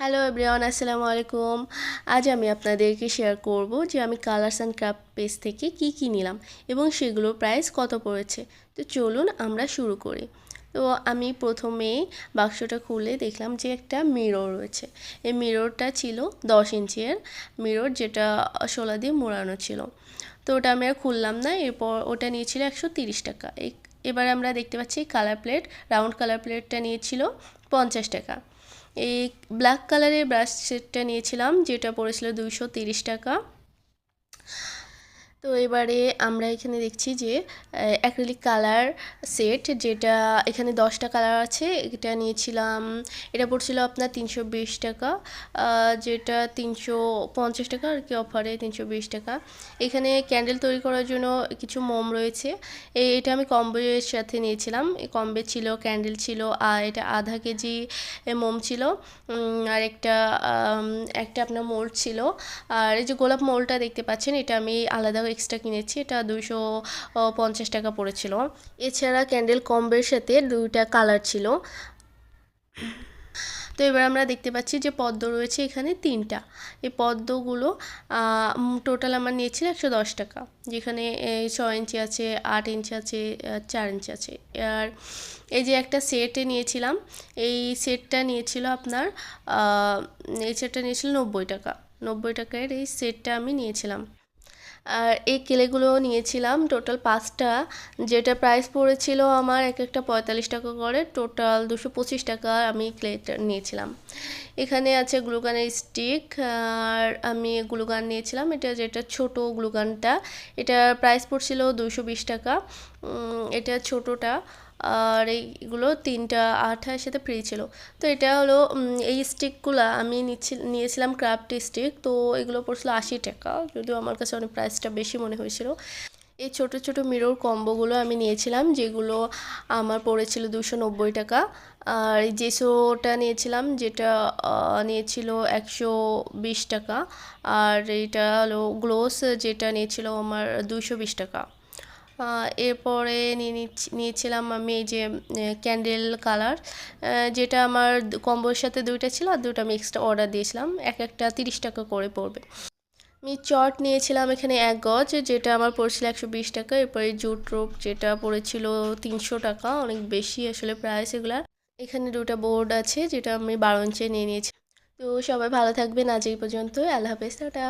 Hello everyone আসসালামু আলাইকুম আজ আমি আপনাদেরকে শেয়ার করব যে আমি কালার্স অ্যান্ড ক্রাফট পেজ থেকে কি কি নিলাম এবং সেগুলোর প্রাইস কত পড়েছে। তো চলুন আমরা শুরু করি। তো আমি প্রথমে বাক্সটা খুলে দেখলাম যে একটা মিরর রয়েছে। এই মিররটা ছিল দশ ইঞ্চির মিরর যেটা শোলা দিয়ে মোড়ানো ছিল। তো ওটা আমি আর খুললাম না, এরপর ওটা নিয়েছিল একশো টাকা। এবার আমরা দেখতে পাচ্ছি কালার প্লেট রাউন্ড কালার প্লেটটা নিয়েছিল পঞ্চাশ টাকা। এই ব্ল্যাক কালারের ব্রাশ সেটটা নিয়েছিলাম যেটা পড়েছিল দুশো টাকা। তো এবারে আমরা এখানে দেখছি যে অ্যাক্রিলিক কালার সেট যেটা এখানে দশটা কালার আছে, এটা নিয়েছিলাম, এটা পড়ছিল আপনার তিনশো বিশ টাকা যেটা তিনশো পঞ্চাশ টাকা আর কি অফারে তিনশো বিশ টাকা। এখানে ক্যান্ডেল তৈরি করার জন্য কিছু মোম রয়েছে। এটা আমি কম্বের সাথে নিয়েছিলাম কম্বে ছিল ক্যান্ডেল ছিল আর এটা আধা কেজি মোম ছিল আর একটা একটা আপনার মোল্ড ছিল। আর এই যে গোলাপ মোলটা দেখতে পাচ্ছেন, এটা আমি আলাদা এক্সট্রা কিনেছি, এটা দুশো পঞ্চাশ টাকা পড়েছিল। এছাড়া ক্যান্ডেল কম্বের সাথে দুইটা কালার ছিল। তো এবার আমরা দেখতে পাচ্ছি যে পদ্ম রয়েছে এখানে তিনটা। এই পদ্মগুলো টোটাল আমার নিয়েছিল একশো দশ টাকা। যেখানে ছয় ইঞ্চি আছে, আট ইঞ্চি আছে চার ইঞ্চি আছে। আর এই যে একটা সেটে নিয়েছিলাম, এই সেটটা নিয়েছিল আপনার এই সেটটা নিয়েছিল নব্বই টাকা। নব্বই টাকার এই সেটটা আমি নিয়েছিলাম। আর এই কেলেগুলো নিয়েছিলাম। টোটাল পাঁচটা, যেটা প্রাইস পড়েছিল আমার এক একটা পঁয়তাল্লিশ টাকা করে। টোটাল দুশো পঁচিশ টাকা আমি ক্লেটা নিয়েছিলাম। এখানে আছে গ্লুগানের স্টিক আর আমি গ্লুগান নিয়েছিলাম। এটা যেটা ছোট গ্লুগানটা এটা প্রাইস পড়ছিল দুশো বিশ টাকা। এটা ছোটোটা। আর এইগুলো তিনটা আঠার সাথে ফ্রি ছিল। তো এটা হলো এই স্টিকগুলো আমি নিচ্ছি, নিয়েছিলাম ক্রাফট স্টিক তো এগুলো পড়ছিল আশি টাকা, যদিও আমার কাছে অনেক প্রাইসটা বেশি মনে হয়েছিল। এই ছোট ছোট মিরর কম্বোগুলো আমি নিয়েছিলাম, যেগুলো আমার পড়েছিল দুশো নব্বই টাকা। আর এই জেসোটা নিয়েছিলাম, যেটা নিয়েছিল একশো বিশ টাকা, আর এটা হলো গ্লোস যেটা নিয়েছিল আমার দুশো বিশ টাকা। এরপরে নিয়ে নিয়েছিলাম আমি এই যে ক্যান্ডেল কালার যেটা আমার কম্বোর সাথে দুইটা ছিল আর দুটো আমি এক্সট্রা অর্ডার দিয়েছিলাম। এক একটা তিরিশ টাকা করে পড়বে। আমি চট নিয়েছিলাম এখানে এক গজ, যেটা আমার পড়ছিল একশো বিশ টাকা। এরপরে জুট রোপ যেটা পড়েছিল তিনশো টাকা, অনেক বেশি আসলে প্রাইস এগুলার এখানে দুটো বোর্ড আছে, যেটা আমি বারো ইঞ্চে নিয়ে নিয়েছি। তো সবাই ভালো থাকবেন। আজ এই পর্যন্ত আল্লাহ হাফেজ, টাটা।